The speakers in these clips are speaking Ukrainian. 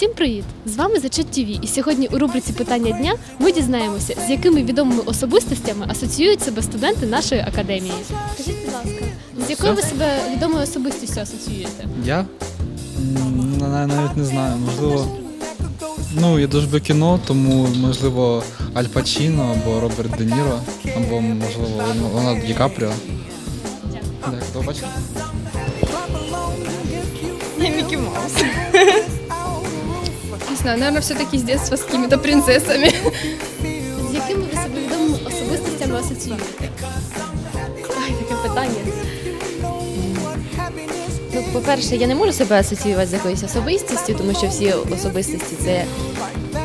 Всім привіт! З вами Зачет ТВ. І сьогодні у рубриці Питання дня ми дізнаємося, з якими відомими особистостями асоціюють себе студенти нашої академії. Скажіть, будь ласка, з якою ви себе відомою особистістю асоціюєте? Я? Навіть не знаю, можливо. Ну, я дуже люблю кіно, тому можливо Аль Пачіно або Роберт Де Ніро, або можливо Леонардо Ді Капріо. Так, хто? Я Маус. Не знаю, наверное, все-таки с детства с какими-то принцессами. З якими ви себе відомими особистостями асоціюєте? Ай, таке питання. Ну, по-перше, я не можу себе асоціювати з якоюсь особистістю, тому що всі особистості це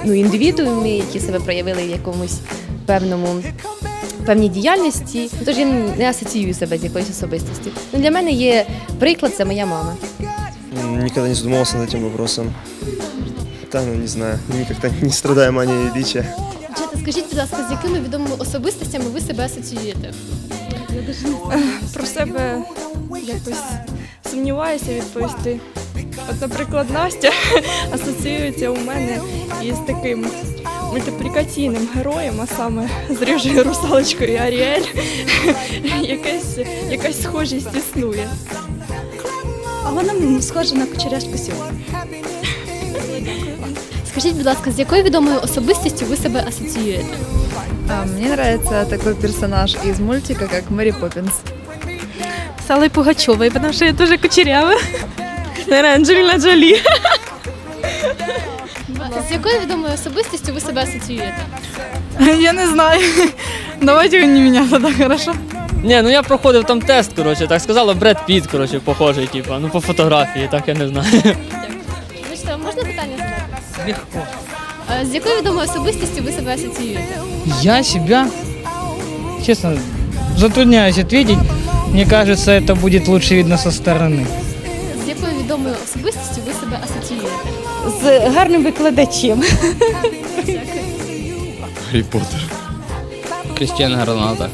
ну, індивідууми, які себе проявили в якомусь певному певній діяльності. Тож я не асоціюю себе з якоюсь особистістю. Ну, для мене є приклад, це моя мама. Никогда не задумывался над этим вопросом. Да, ну не знаю, мы как-то не страдаем манией величия. Дівчата, скажіть, будь ласка, з якими відомими особистостями ви себе асоціюєте? Про себе якось сумніваюся відповісти. От, наприклад, Настя асоціюється у мене із таким мультиплікаційним героєм, а саме з рижою русалочкою Аріель. якась, якась схожість існує. А вона схожа на кучеряшку Сю. Скажіть, будь ласка, з якою відомою особистістю ви себе асоціюєте? А, Мне нравится такой персонаж из мультика, как Мэри Поппинс. С Аллой Пугачевой, потому что я тоже кучерявая. Наверное, Анджелина Джоли. З якою відомою особистістю ви себе асоціюєте? Я не знаю. Давайте не меня тогда, хорошо? Ні, ну я проходив там тест, коротше, так сказала Бред Піт, коротше, похожий, типу, ну по фотографії, так я не знаю. Питання задати? Легко. Е, З якою відомою особистістю ви себе асоціюєте? Я себя, честно, затрудняюсь ответить. Мне кажется, это будет лучше видно со стороны. З якою відомою особистістю ви себе асоціюєте? З гарним викладачем. Гаррі Поттер. Крістіана Роналдо.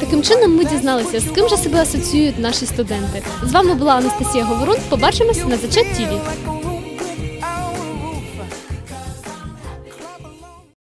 Таким чином ми дізналися, з ким же себе асоціюють наші студенти. З вами була Анастасія Говорун. Побачимося на Зачет ТІВІ.